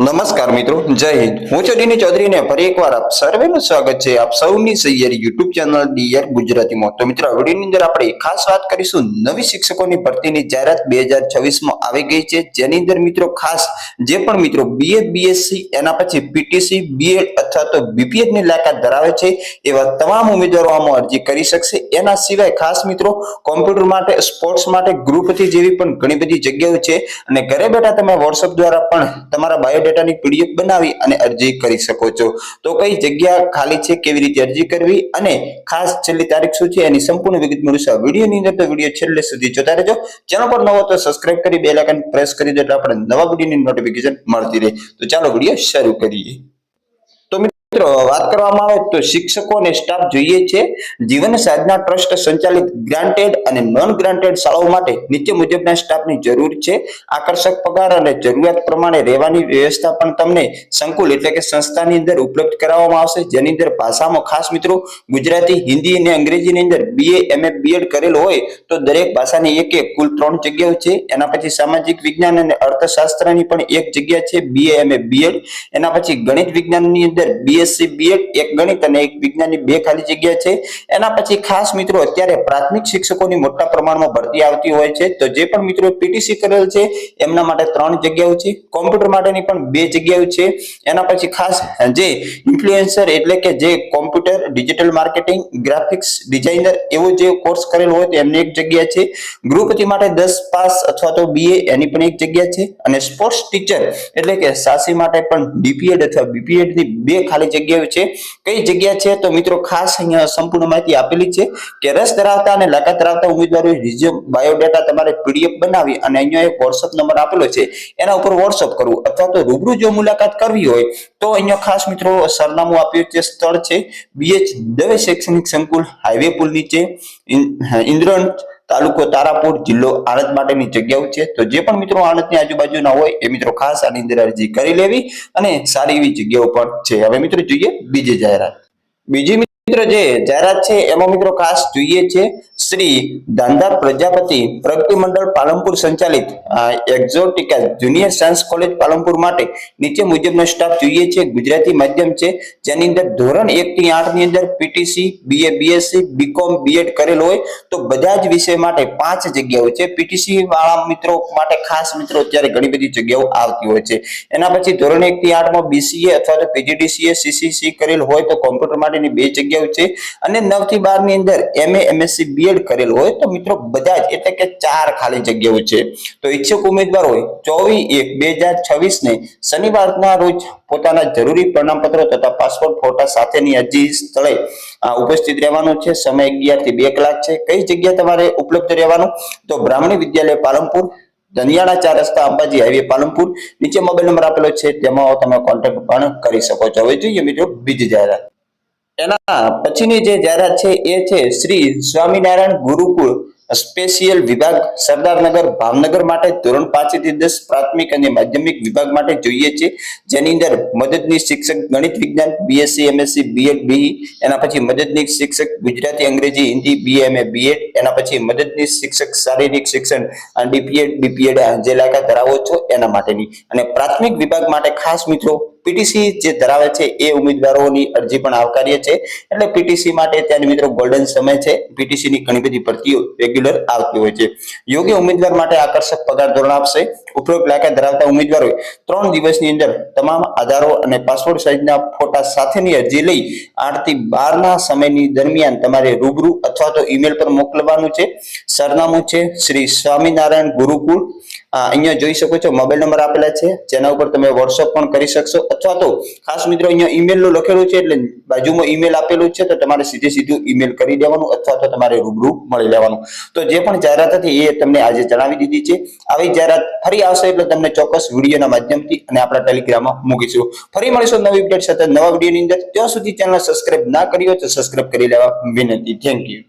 નમસ્કાર મિત્રો, જય હિન્દ. હું છું ડીની ચૌધરીને ફરી એકવાર આપ સર્વેનું સ્વાગત છે આપ સૌની સૈયર યુટ્યુબ ચેનલ ડીઆર ગુજરાતીમાં. તો મિત્રો વિડીયોની અંદર આપણે ખાસ વાત કરીશું. નવી શિક્ષકોની ભરતીની જાહેરાત બે હજાર છવ્વીસમાં આવી ગઈ છે. જેની અંદર મિત્રો ખાસ જે પણ મિત્રો બીએ બીએસસી એના પછી પીટીસી બીએડ અથવા તો બીપીએડની લાયકાત ધરાવે છે એવા તમામ ઉમેદવારો આમાં અરજી કરી શકશે. એના સિવાય ખાસ મિત્રો, કોમ્પ્યુટર માટે, સ્પોર્ટ્સ માટે, ગ્રુપથી જેવી પણ ઘણી બધી જગ્યાઓ છે અને ઘરે બેઠા તમે વોટ્સઅપ દ્વારા પણ તમારા બાયોડેટાની પીડીએફ બનાવી અને અરજી કરી શકો છો. તો કઈ જગ્યા ખાલી છે, કેવી રીતે અરજી કરવી અને ખાસ છેલ્લી તારીખ શું છે, એની સંપૂર્ણ વિગત મળશે વિડીયોની અંદર તો વીડિયો છેલ્લે સુધી જોતા રહેજો. ચેનલ પર નવો તો સબસ્ક્રાઇબ કરી બે લાઇકન પ્રેસ કરી દો એટલે આપણે નવા વિડીયોની નોટિફિકેશન મળતી રહે. તો ચાલો વીડિયો શરૂ કરીએ. સંકુલ એટલે કે સંસ્થાની અંદર ઉપલબ્ધ કરાવવામાં આવશે. જેની અંદર ભાષામાં ખાસ મિત્રો, ગુજરાતી, હિન્દી અને અંગ્રેજીની અંદર બીએ એમએ બીએડ કરેલો હોય તો દરેક ભાષાની એક એક કુલ ત્રણ જગ્યાઓ છે. એના પછી સામાજિક વિજ્ઞાન અને અર્થશાસ્ત્રની પણ એક જગ્યા છે. બીએ એમએ બીએડ એના પછી ગણિત વિજ્ઞાનની અંદર બીએડ એક ગણિત અને એક વિજ્ઞાનની બે ખાલી જગ્યા છે. એના પછી ખાસ મિત્રો અત્યારે પ્રાથમિક શિક્ષકોની મોટા પ્રમાણમાં ભરતી આવતી હોય છે. તો જે પણ મિત્રો પીટીસી કરેલ છે, એમના માટે ત્રણ જગ્યાઓ છે. કોમ્પ્યુટર માટેની પણ બે જગ્યાઓ છે. એના પછી ખાસ જે ઇન્ફ્લુએન્સર એટલે કે જે computer digital marketing graphics designer એવો જે કોર્સ કરેલો હોય તો એમની એક જગ્યા છે. ગૃહપતિ માટે દસ પાસ અથવા તો બીએ એની પણ એક જગ્યા છે. અને સ્પોર્ટ્સ ટીચર એટલે કે સાસી માટે પણ ડીપીએડ અથવા બીપીએડની બે ખાલી જગ્યાઓ છે. કઈ જગ્યા છે? તો મિત્રો ખાસ અહીંયા સંપૂર્ણ માહિતી આપેલી છે કે રસ ધરાવતા અને લાયકાત ધરાવતા ઉમેદવારો રિઝ્યુમ બાયોડેટા તમારે પીડીએફ બનાવી અને અહીંયા એક વોટ્સઅપ નંબર આપેલો છે. એના ઉપર વોટ્સઅપ કરવું અથવા તો રૂબરૂ જો મુલાકાત કરવી હોય તો અહીંયા ખાસ મિત્રો સરનામું આપ્યું છે. સ્થળ છે બીએચ દવે શૈક્ષણિક સંકુલ હાઈવે પુલ નીચે. ઇન્દ્રણ તાલુકો તારાપુર જિલ્લો આણંદ માટેની જગ્યાઓ છે. તો જે પણ મિત્રો આણંદની આજુબાજુના હોય એ મિત્રો ખાસ આની અંદર અરજી કરી લેવી અને સારી એવી જગ્યાઓ પણ છે. હવે મિત્રો જોઈએ બીજી જાહેરાત. બીજી મિત્રો, જે જાહેરાત ગુજરાતી માધ્યમ છે, જેની અંદર ધોરણ એક થી આઠની અંદર PTC BA BSc BCom BEd કરેલો હોય, તો બધા જ વિષય માટે પાંચ જગ્યાઓ છે. પીટીસી વાળા મિત્રો માટે ખાસ મિત્રો અત્યારે ઘણી બધી જગ્યાઓ આવતી હોય છે. એના પછી ધોરણ એક થી આઠમાં બીસીએ અથવા તો પીજીડીસીએ સીસીસી કરેલ હોય તો કોમ્પ્યુટર માટેની બે જગ્યાઓ છે. અને નવથી બારની અંદર એમએ એમએસસી બીએડ કરેલ હોય તો મિત્રો બધા જ એટલે કે ચાર ખાલી જગ્યાઓ છે. તો ઈચ્છુક ઉમેદવાર હોય ચોવીસ એક બે હજાર છવ્વીસ ને શનિવારના રોજ પોતાના જરૂરી પ્રમાણપત્રો તથા પાસપોર્ટ ફોટા સાથેની અરજી સ્થળે ઉપસ્થિત રહેવાનું છે. સમય અગિયારથી બે કલાક છે. કઈ જગ્યા તમારે ઉપલબ્ધ રહેવાનું? તો બ્રાહ્મણી વિદ્યાલય પાલનપુર દનિયાળા ચાર રસ્તા અંબાજી હાઈવે પાલનપુર. નીચે મોબાઈલ નંબર આપેલો છે. તેમાં તમે કોન્ટેક્ટ પણ કરી શકો છો. હવે જોઈએ મિત્રો બીજી જાહેરાત. એના પછીની જે જાહેરાત છે એ છે શ્રી સ્વામિનારાયણ ગુરુકુળ સ્પેશિયલ વિભાગ સરદારનગર ભાવનગર માટે ધોરણ પાંચથી દસ પ્રાથમિક અને માધ્યમિક વિભાગ માટે જોઈએ છે. જેની અંદર મદદની શિક્ષક ગણિત વિજ્ઞાન બીએસસી એમએસસી બીએડ બી એના પછી મદદની શિક્ષક ગુજરાતી, અંગ્રેજી, હિન્દી બીએમએ બીએડ એના પછી મદદની શિક્ષક શારીરિક શિક્ષણ ડીપીએડ બીપીએડ જે લાયકાત ધરાવો છો એના માટેની. અને પ્રાથમિક વિભાગ માટે ખાસ મિત્રો પીટીસી જે ધરાવે છે એ ઉમેદવારોની અરજી પણ આવકાર્ય છે. એટલે પીટીસી માટે ત્યાં મિત્રો ગોલ્ડન સમય છે. પીટીસી ની ઘણી બધી ભરતીઓ રેગ્યુલર આવતી હોય છે. યોગ્ય ઉમેદવાર માટે આકર્ષક પગાર ધોરણ આપશે. ઉપરોક્ત લાયકાત ધરાવતા ઉમેદવારોએ ત્રણ દિવસની અંદર તમામ આધારો અને પાસપોર્ટ સાઇઝના ફોટા સાથેની અરજી લઈ આઠથી બાર ના સમયની દરમિયાન તમારે રૂબરૂ અથવા તો ઈમેલ પર મોકલવાનું છે. સરનામું છે શ્રી સ્વામિનારાયણ ગુરુકુળ. અહીંયા જોઈ શકો છો, મોબાઈલ નંબર આપેલા છે. જેના ઉપર તમે વોટ્સઅપ પણ કરી શકશો અથવા તો ખાસ મિત્રો અહીંયા ઈમેલનું લખેલું છે એટલે બાજુમાં ઈમેલ આપેલું છે તો તમારે સીધે સીધું ઈમેલ કરી દેવાનું અથવા તો તમારે રૂબરૂ મળી લેવાનું. તો જે પણ જાહેરાત હતી એ તમને આજે જણાવી દીધી છે. આવી જાહેરાત ફરી આવશે એટલે તમને ચોક્કસ વિડીયોના માધ્યમથી અને આપણા ટેલિગ્રામમાં મૂકીશું. ફરી મળીશું નવી અપડેટ સાથે નવા વિડીયોની અંદર. ત્યાં સુધી ચેનલ સબસ્ક્રાઇબ ના કરી હોય તો સબસ્ક્રાઇબ કરી લેવા વિનંતી. Thank you